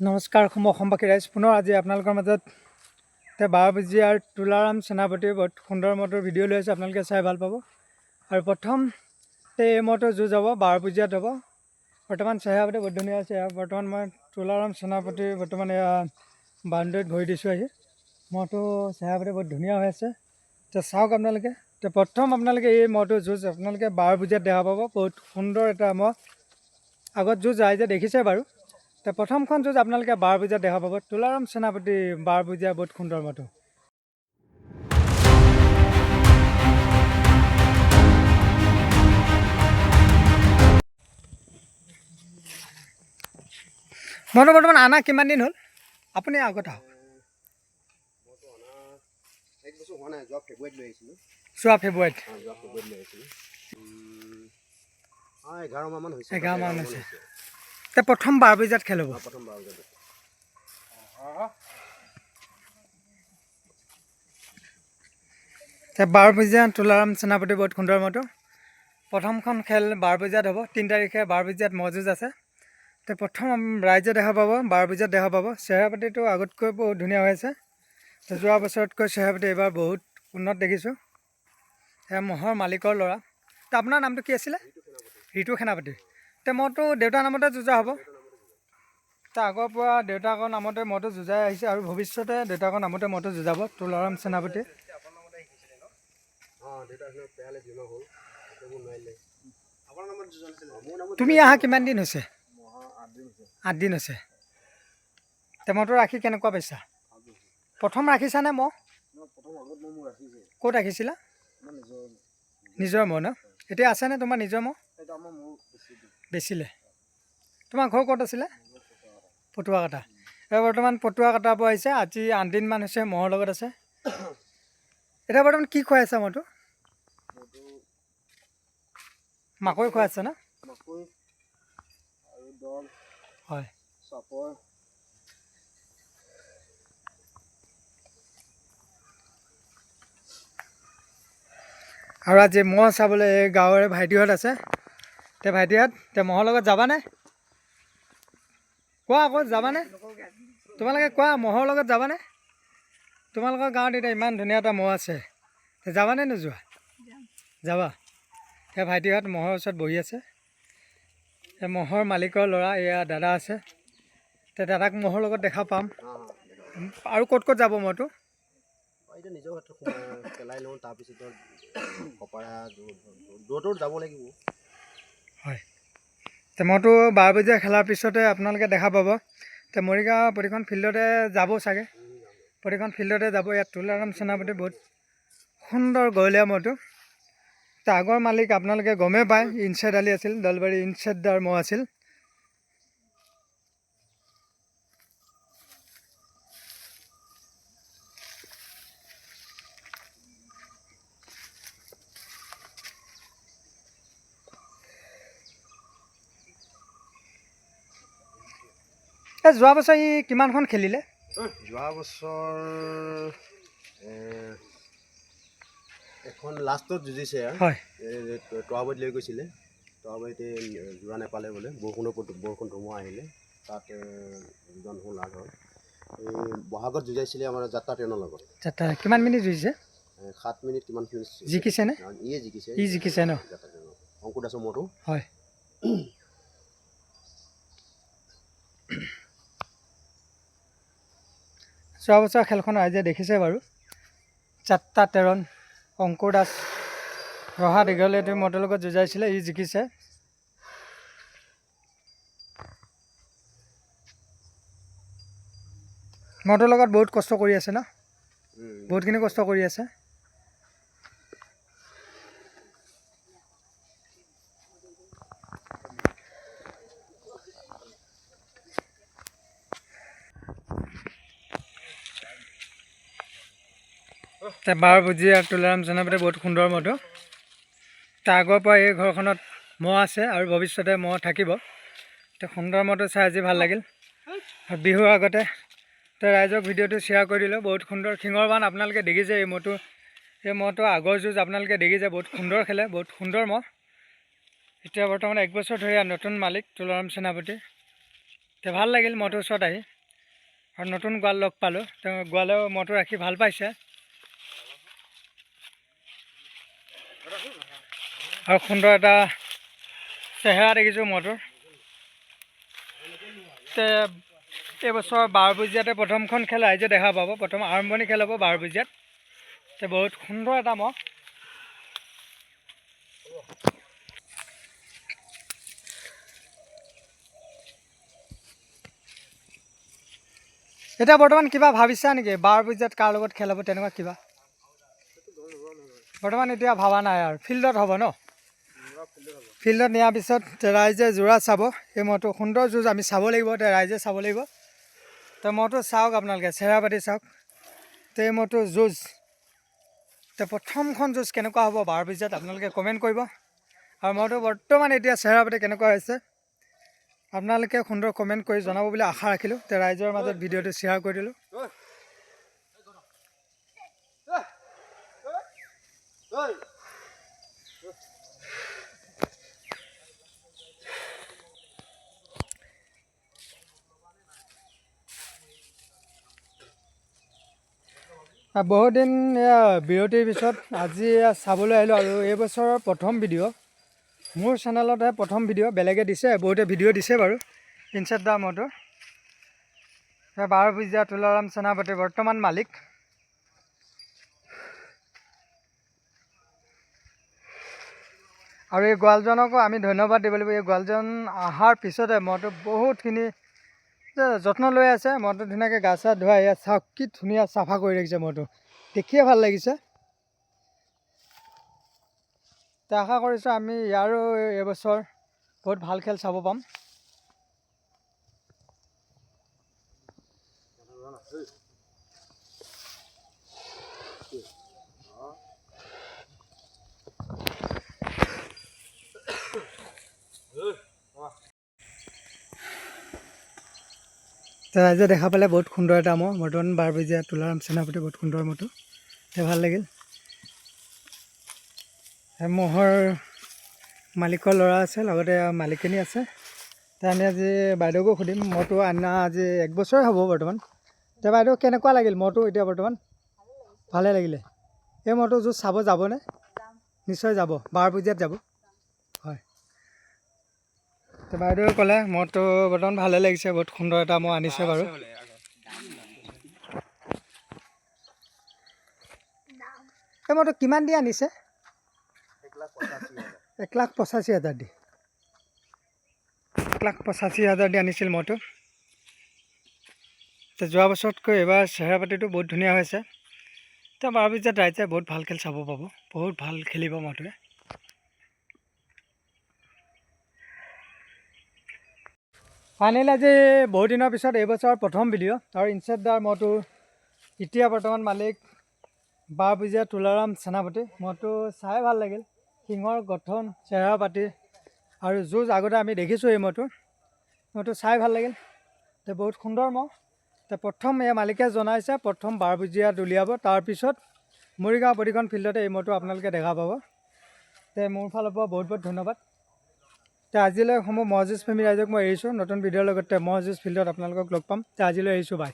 নমস্কাৰ অসম অসমবাসী ৰাইজ। পুনৰ আজি আপোনালোকৰ মাজত এতিয়া বাৰ বজিয়াৰ তুলাৰাম সেনাপতিৰ বহুত সুন্দৰ মতৰ ভিডিঅ' লৈ আছোঁ। আপোনালোকে চাই ভাল পাব। আৰু প্ৰথম এই মতৰ যুঁজ হ'ব বাৰ বজিয়াত হ'ব। বৰ্তমান চেহেৰাপাতি বহুত ধুনীয়া আছে। বৰ্তমান মই তুলাৰাম সেনাপতিৰ বৰ্তমান এয়া বাউণ্ডেৰীত ভৰি দিছোঁ আহি। মহটো চেহেৰাপাতি বহুত ধুনীয়া হৈ আছে। এতিয়া চাওক আপোনালোকে। এতিয়া প্ৰথম আপোনালোকে এই মহটোৰ যুঁজ আপোনালোকে বাৰ বজিয়াত দেখা পাব। বহুত সুন্দৰ এটা মহ আগত যুঁজ ৰাইজে দেখিছে বাৰু। এতিয়া প্ৰথমখন যুঁজ আপোনালোকে বাৰ বজাত দেখা পাব তুলাৰাম সেনাপতি বাৰ বজীয়া বহুত সুন্দৰ মতো মইতো বৰ্তমান আনা কিমান দিন হ'ল? আপুনি আগত আহক যোৱা ফেব্ৰুৱাৰীত এঘাৰ মাহমান হৈছে। এঘাৰ মাহমান হৈছে। এতিয়া প্ৰথম বাৰ বজাত খেল হ'ব অঁ, প্ৰথম এতিয়া বাৰ তুলাৰাম সেনাপতি বহুত সুন্দৰ মতো। প্ৰথমখন খেল বাৰ বজাত হ'ব তিনি তাৰিখে বাৰ বজাত মহযুঁজ আছে। এতিয়া প্ৰথম ৰাইজে দেখা পাব বাৰ বজাত দেখা পাব। চেহেৰাপাতিটো আগতকৈ বহুত ধুনীয়া হৈ আছে। যোৱা বছৰতকৈ চেহেৰাপাতি এইবাৰ বহুত উন্নত দেখিছোঁ। সেয়া মহৰ মালিকৰ ল'ৰা। এতিয়া আপোনাৰ নামটো কি আছিলে? ঋতু সেনাপতি। মইতো দেউতাৰ নামতে যুঁজা হ'ব। এতিয়া আগৰ পৰা দেউতাকৰ নামতে মইতো যুঁজাই আহিছে আৰু ভৱিষ্যতে দেউতাকৰ নামতে মইতো যুঁজাব তুলাৰাম সেনাপতি। তুমি অহা কিমান দিন হৈছে? আঠ দিন হৈছে। আঠ দিন হৈছে টেমটো ৰাখি কেনেকুৱা পাইছা? প্ৰথম ৰাখিছানে মই? ক'ত ৰাখিছিলা? নিজৰ নিজৰ মই ন? এতিয়া আছেনে তোমাৰ নিজৰ মই? বেচিলে? তোমাৰ ঘৰ ক'ত আছিলে? পটুৱা কটা এতিয়া বৰ্তমান পটুৱা কটাৰ পৰা আহিছে আজি আঠদিনমান হৈছে মহৰ লগত আছে। এতিয়া বৰ্তমান কি খুৱাই আছা মইতো? মাকৈ খুৱাই আছে ন? হয়। আৰু আজি মহ চাবলৈ এই গাঁৱৰে ভাইটিহঁত আছে। এতিয়া ভাইটিহঁত এতিয়া মহৰ লগত যাবানে? কোৱা আকৌ যাবানে? তোমালোকে কোৱা মহৰ লগত যাবানে? তোমালোকৰ গাঁৱত এতিয়া ইমান ধুনীয়া এটা মহ আছে। যাবানে নোযোৱা? যাবা। সেই ভাইটিহঁত মহৰ ওচৰত বহি আছে। এই মহৰ মালিকৰ ল'ৰা এয়া দাদা আছে। এতিয়া দাদাক মহৰ লগত দেখা পাম। আৰু ক'ত ক'ত যাব মহটো এতিয়া নিজৰ পেলাই লওঁ তাৰপিছত কপাৰা দূৰতো যাব লাগিব। হয়। তে মইতো বাৰ বজীয়া খেলাৰ পিছতে আপোনালোকে দেখা পাব। এতিয়া মৰিগাঁও প্ৰতিখন ফিল্ডতে যাব চাগে। প্ৰতিখন ফিল্ডতে যাব। ইয়াত তুলাৰাম সেনাপতি বহুত সুন্দৰ গহলীয়া মহটো তে আগৰ মালিক আপোনালোকে গমেই পায়, ইনচাইড আলি আছিল, দলবাৰী ইনচাইডাৰ মহ আছিল। এই যোৱা বছৰ ই কিমানখন খেলিলে? যোৱা বছৰ এখন লাষ্টত যুঁজিছে হয়। তৰাবাৰীত লৈ গৈছিলে। তৰাবাৰীতে যোৰা নেপালে বোলে। বৰষুণৰ বৰষুণ ধুমুহা আহিলে। তাত দুজন হ'ল লাভ হ'ল। এই বহাগত যুঁজাইছিলে আমাৰ যাত্ৰা ট্ৰেইনৰ লগত। যাত্ৰা কিমান মিনিট যুঁজিছে সাত মিনিট কিমান মিনিট জিকিছেনে ইয়ে জিকিছে। ই জিকিছে ন? অংকুৰ দাসৰ মতো। হয়। যোৱা বছৰ খেলখন ৰাইজে দেখিছে বাৰু। যাত্ৰা তেৰণ অংকুৰ দাস ৰহা দীঘলীয়া মতৰ লগত যুঁজাইছিলে ই জিকিছে। মতৰ লগত বহুত কষ্ট কৰি আছে ন? বহুতখিনি কষ্ট কৰি আছে। বাৰ বুজি তুলাৰাম জনাপতে বহুত সুন্দৰ মতো তাৰ আগৰ পৰা এই ঘৰখনত মহ আছে আৰু ভৱিষ্যতে মহ থাকিব। এতিয়া সুন্দৰ মতো চাই আজি ভাল লাগিল। বিহুৰ আগতে এতিয়া ৰাইজক ভিডিঅ'টো শ্বেয়াৰ কৰি দিলোঁ বহুত সুন্দৰ শিঙৰ বান আপোনালোকে দেখিছে এই মহটো এই মহটো আগৰ যুঁজ আপোনালোকে দেখিছে বহুত সুন্দৰ খেলে বহুত সুন্দৰ মহ। এতিয়া বৰ্তমান এক বছৰ ধৰি নতুন মালিক তুলাৰাম সেনাপতি। তে ভাল লাগিল ম'হটোৰ ওচৰত আহি। আৰু নতুন গোৱাল লগ পালোঁ। তেওঁ গোৱালেও ম'হটো ৰাখি ভাল পাইছে। আৰু সুন্দৰ এটা চেহেৰা দেখিছোঁ ম'হটোৰ তে, এইবছৰ বাৰ বজিয়াতে প্ৰথমখন খেল ৰাইজে দেখা পাব। প্ৰথম আৰম্ভণি খেল হ'ব বাৰ বজিয়াত তে, বহুত সুন্দৰ এটা ম'হ। এতিয়া বৰ্তমান কিবা ভাবিছা নেকি? বাৰ বজাত কাৰ লগত খেল হ'ব, তেনেকুৱা কিবা? বৰ্তমান এতিয়া ভবা নাই আৰু। ফিল্ডত হ'ব ন? ফিল্ডত নিয়াৰ পিছত ৰাইজে যোৰা চাব। এই মহটো সুন্দৰ যুঁজ, আমি চাব লাগিব এতিয়া ৰাইজে চাব লাগিব। তো মহটো চাওক আপোনালোকে চেহেৰা পাতি চাওক। তো এই যুঁজ। তো প্ৰথমখন যুঁজ কেনেকুৱা হ'ব বাৰ বজাত আপোনালোকে কমেণ্ট কৰিব। আৰু মহটো বৰ্তমান এতিয়া চেহেৰা পাতি কেনেকুৱা হৈছে, আপোনালোকে সুন্দৰ কমেণ্ট কৰি জনাব বুলি আশা ৰাখিলোঁ। তে ৰাইজৰ মাজত ভিডিঅ'টো শ্বেয়াৰ কৰি দিলোঁ। আ, বহুত দিন এয়া বিৰতিৰ পিছত আজি চাবলৈ আহিলোঁ আৰু এই বছৰৰ প্ৰথম ভিডিঅ' মোৰ চেনেলতে প্ৰথম ভিডিঅ' বেলেগে দিছে বহুতে ভিডিঅ' দিছে বাৰু ইনচেট দা মটো বাৰ পূজা তুলাৰাম সেনাপতি বৰ্তমান মালিক। আৰু এই গোৱালজনকো আমি ধন্যবাদ দিব লাগিব। এই গোৱালজন অহাৰ পিছতে মইতো বহুতখিনি যত্ন লৈ আছে মইতো ধুনীয়াকৈ গা চা ধুৱাই ইয়াত চাওক কি ধুনীয়া চাফা কৰি ৰাখিছে মইতো দেখিয়ে ভাল লাগিছে। তে আশা কৰিছোঁ আমি ইয়াৰো এইবছৰ বহুত ভাল খেল চাব পাম। তে ৰাইজে দেখা পালে বহুত সুন্দৰ এটা মহ বৰ্তমান বাৰ বজীয়া তুলাৰাম সেনাপতি বহুত সুন্দৰ মতো তে ভাল লাগিল। মহৰ মালিকৰ ল'ৰা আছে লগতে মালিকনী আছে। তে আমি আজি বাইদেউকো সুধিম মহটো আনা আজি এক বছৰে হ'ব বৰ্তমান। তে বাইদেউ কেনেকুৱা লাগিল মহটো এতিয়া বৰ্তমান? ভালে লাগিলে। এই মহটো য'ত চাব যাবনে? নিশ্চয় যাব বাৰ বজিয়াত যাব। তে ক'লে মহটো বৰ্তমান ভালে লাগিছে, বহুত সুন্দৰ এটা মহ আনিছে বাৰু। এই মহটো কিমান দি আনিছে? এক লাখ পঁচাশী হাজাৰ দি। এক লাখ পঁচাশী হাজাৰ দি আনিছিল মইতো তো যোৱা বছৰতকৈ এইবাৰ চেহেৰা পাতিটো বহুত ধুনীয়া হৈছে। তো বাৰ বজাত ৰাইজে বহুত ভালো খেল চাব পাব, বহুত ভালো খেলিব মইটোৱে ফাইনেল আজি বহুত দিনৰ পিছত এইবছৰ প্ৰথম ভিডিঅ' আৰু ইনচেটদাৰ মইতো এতিয়া বৰ্তমান মালিক বাৰ বজীয়া তুলাৰাম সেনাপতি। মইতো চাই ভাল লাগিল। শিঙৰ গঠন চেহেৰা পাতি আৰু যুঁজ আগতে আমি দেখিছোঁ এই মহটো মহটো চাই ভাল লাগিল। তে বহুত সুন্দৰ মহ। তে প্ৰথম এই মালিকে জনাইছে প্ৰথম বাৰ বজীয়াত উলিয়াব তাৰপিছত মৰিগাঁও প্ৰতিখন ফিল্ডতে এই মহটো আপোনালোকে দেখা পাব। তে মোৰ ফালৰ পৰা বহুত বহুত ধন্যবাদ। তে আজিলৈ সমূহ মহযুঁজ প্ৰেমী ৰাইজক মই এৰিছোঁ। নতুন ভিডিঅ'ৰ লগতে মহযুঁজ ফিল্ডত আপোনালোকক লগ পাম। তে আজিলৈ এৰিছোঁ বাই।